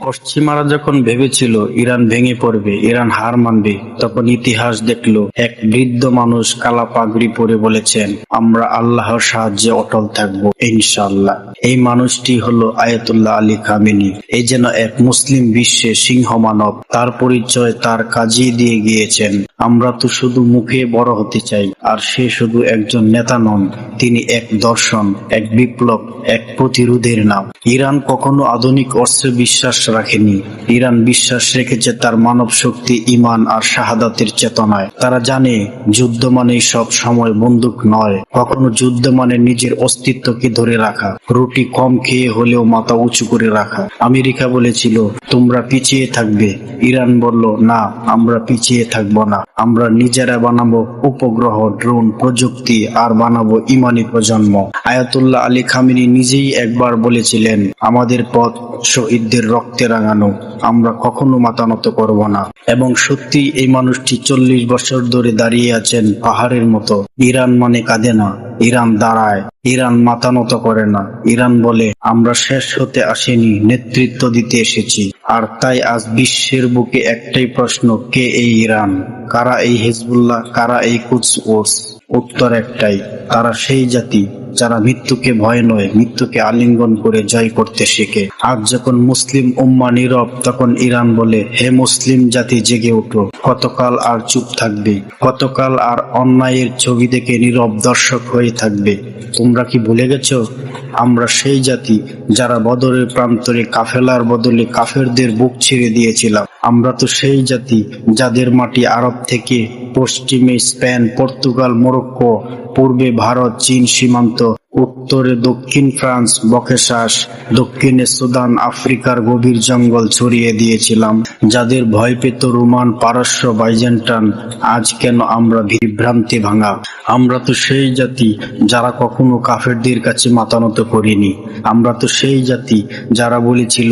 পশ্চিমারা যখন ভেবেছিল ইরান ভেঙে পড়বে, ইরান হার মানবে, তখন ইতিহাস দেখল, এক বৃদ্ধ মানুষ কালা পাগড়ি পরে বলেছেন, আমরা আল্লাহর সাহায্যে অটল থাকব ইনশাল্লাহ এই মানুষটি হলো আয়াতুল্লাহ আলী খামেনি। এই যেন এক মুসলিম বিশ্বে সিংহ মানব। তার পরিচয় তার কাজেই দিয়ে গিয়েছেন। আমরা তো শুধু মুখে বড় হতে চাই, আর সে শুধু একজন নেতা নন, তিনি এক দর্শন, এক বিপ্লব, এক প্রতিরোধের নাম। ইরান কখনো আধুনিক অস্ত্রে বিশ্বাস রাখেনি। ইরান বিশ্বাস রেখেছে তার মানব শক্তি ইমান আর শাহাদাতের চেতনায়। তারা জানে, যুদ্ধ মানে সব সময় বন্দুক নয়। কখনো যুদ্ধ মানে নিজের অস্তিত্বকে ধরে রাখা, রুটি কম খেয়ে হলেও মাথা উঁচু করে রাখা। আমেরিকা বলেছিল, তোমরা পিছিয়ে থাকবে। ইরান বলল, না, আমরা পিছিয়ে থাকব না। আমরা নিজেরা বানাবো উপগ্রহ, ড্রোন, প্রযুক্তি আর বানাবো ইমানি প্রজন্ম। আয়াতুল্লাহ আলী খামিনি নিজেই একবার বলেছিলেন, আমাদের পথ শহীদদের রক্তে রাঙানো, আমরা কখনো মাতানত করব না। এবং সত্যি এই মানুষটি চল্লিশ বছর ধরে দাঁড়িয়ে আছেন পাহাড়ের মতো। ইরান মানে কাঁদে না, ইরান দাঁড়ায়। ইরান মাতানত করে না, ইরান বলে, আমরা শেষ হতে আসেনি, নেতৃত্ব দিতে এসেছি। আর তাই আজ বিশ্বের বুকে একটাই প্রশ্ন, কে এই ইরান? কারা এই হেজবুল্লাহ? কারা এই কুচ ওর্স? উত্তর একটাই, তারা সেই জাতি যারা মৃত্যুকে ভয় নয়, মৃত্যুকে আলিঙ্গন করে জয় করতে শেখে। আজ যখন মুসলিম উম্মা নীরব, তখন ইরান বলে, হে মুসলিম জাতি, জেগে উঠো। কতকাল আর চুপ থাকবে? কতকাল আর অন্যায়ের ছবি দেখে নীরব দর্শক হয়ে থাকবে? তোমরা কি ভুলে গেছো? আমরা সেই জাতি যারা বদরের প্রান্তরে কাফেলার বদলে কাফেরদের বুক ছিঁড়ে দিয়েছিলাম। আমরা তো সেই জাতি যাদের মাটি আরব থেকে পশ্চিমে স্পেন, পর্তুগাল, মোরক্কো, পূর্বে ভারত, চীন সীমান্ত, উত্তরে দক্ষিণ ফ্রান্স, বকেশাস, দক্ষিণে সুদান, আফ্রিকার গভীর জঙ্গল ছড়িয়ে দিয়েছিলাম। যাদের ভয় পেত রোমান, পারস্য বাইজেন্টান আজ কেন আমরা বিভ্রান্তি ভাঙা? আমরা তো সেই জাতি যারা কখনো কাফেরদের কাছে মাতানত করিনি। আমরা তো সেই জাতি যারা বলেছিল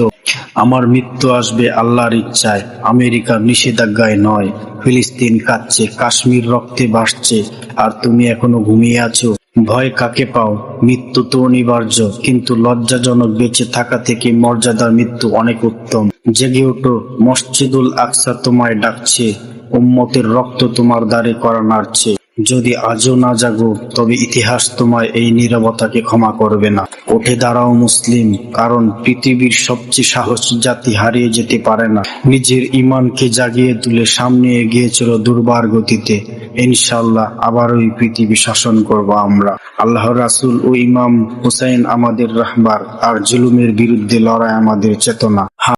আমার মৃত্যু আসবে আল্লাহর ইচ্ছায়। আমেরিকার নিষেধাজ্ঞায় নয়, ফিলিস্তিন কাঁদছে, কাশ্মীর রক্তে ভাসছে, আর তুমি এখনও ঘুমিয়ে আছো। ভয় কাকে পাও? মৃত্যু তো অনিবার্য, কিন্তু লজ্জাজনক বেঁচে থাকা থেকে মর্যাদার মৃত্যু অনেক উত্তম। জেগে ওঠো, মসজিদুল আকসা তোমায় ডাকছে, উম্মতের রক্ত তোমার দ্বারে করা নাড়ছে। যদি আজও না জাগো, তবে ইতিহাস তোমায় এই নীরবতাকে ক্ষমা করবে না। উঠে দাঁড়াও মুসলিম, কারণ পৃথিবীর সবচেয়ে সাহসী জাতি হারিয়ে যেতে পারে না। নিজের ইমানকে জাগিয়ে তুলে সামনে এগিয়ে চলো দুর্বার গতিতে। ইনশাল্লাহ আবার ওই পৃথিবী শাসন করব আমরা। আল্লাহ রাসুল ও ইমাম হুসাইন আমাদের রাহবার, আর জুলুমের বিরুদ্ধে লড়াই আমাদের চেতনা।